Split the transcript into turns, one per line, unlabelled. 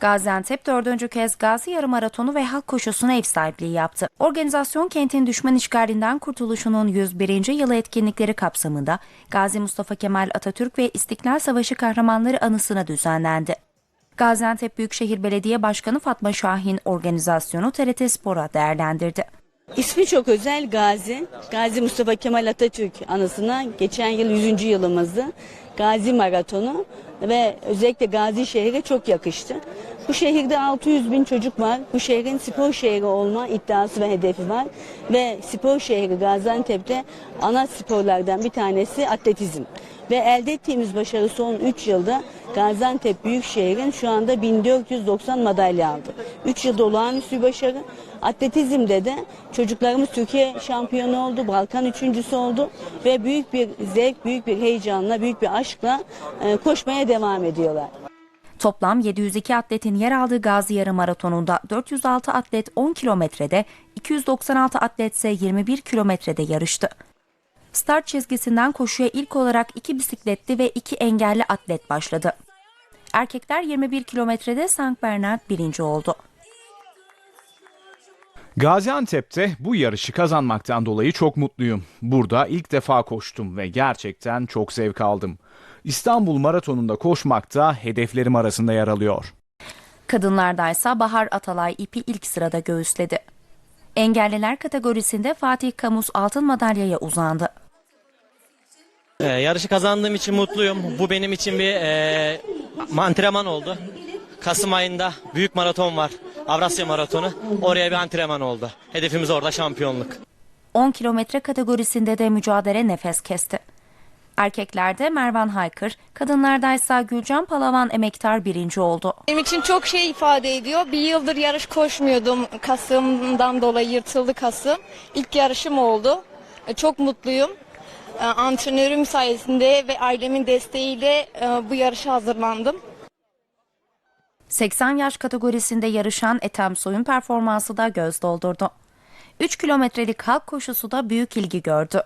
Gaziantep dördüncü kez Gazi Yarım Maratonu ve halk koşusuna ev sahipliği yaptı. Organizasyon kentin düşman işgalinden kurtuluşunun 101. yılı etkinlikleri kapsamında Gazi Mustafa Kemal Atatürk ve İstiklal Savaşı kahramanları anısına düzenlendi. Gaziantep Büyükşehir Belediye Başkanı Fatma Şahin organizasyonu TRT Spor'a değerlendirdi.
İsmi çok özel Gazi. Gazi Mustafa Kemal Atatürk anısına geçen yıl 100. yılımızdı. Gazi Maratonu ve özellikle Gazi şehre çok yakıştı. Bu şehirde 600 bin çocuk var. Bu şehrin spor şehri olma iddiası ve hedefi var. Ve spor şehri Gaziantep'te ana sporlardan bir tanesi atletizm. Ve elde ettiğimiz başarı son 3 yılda Gaziantep Büyükşehir'in şu anda 1490 madalya aldı. 3 yılda olağanüstü bir başarı. Atletizmde de çocuklarımız Türkiye şampiyonu oldu, Balkan üçüncüsü oldu ve büyük bir zevk, büyük bir heyecanla, büyük bir aşkla e, koşmaya devam ediyorlar.
Toplam 702 atletin yer aldığı Gazi Yarım Maratonu'nda 406 atlet 10 kilometrede, 296 atlet ise 21 kilometrede yarıştı. Start çizgisinden koşuya ilk olarak iki bisikletli ve iki engelli atlet başladı. Erkekler 21 kilometrede St. Bernard birinci oldu.
Gaziantep'te bu yarışı kazanmaktan dolayı çok mutluyum. Burada ilk defa koştum ve gerçekten çok zevk aldım. İstanbul Maratonu'nda koşmak da hedeflerim arasında yer alıyor.
Kadınlardaysa Bahar Atalay ipi ilk sırada göğüsledi. Engelliler kategorisinde Fatih Kamus altın madalyaya uzandı.
Ee, yarışı kazandığım için mutluyum. Bu benim için bir e, antrenman oldu. Kasım ayında büyük maraton var. Avrasya Maratonu. Oraya bir antrenman oldu. Hedefimiz orada şampiyonluk.
10 kilometre kategorisinde de mücadele nefes kesti. Erkeklerde Mervan Haykır, kadınlardaysa Gülcan Palavan emektar birinci oldu.
Benim için çok şey ifade ediyor. Bir yıldır yarış koşmuyordum. Kasım'dan dolayı yırtıldı kasım. İlk yarışım oldu. E, Çok mutluyum. E, Antrenörüm sayesinde ve ailemin desteğiyle e, bu yarışa hazırlandım.
80 yaş kategorisinde yarışan Ethem Soy'un performansı da göz doldurdu. 3 kilometrelik halk koşusu da büyük ilgi gördü.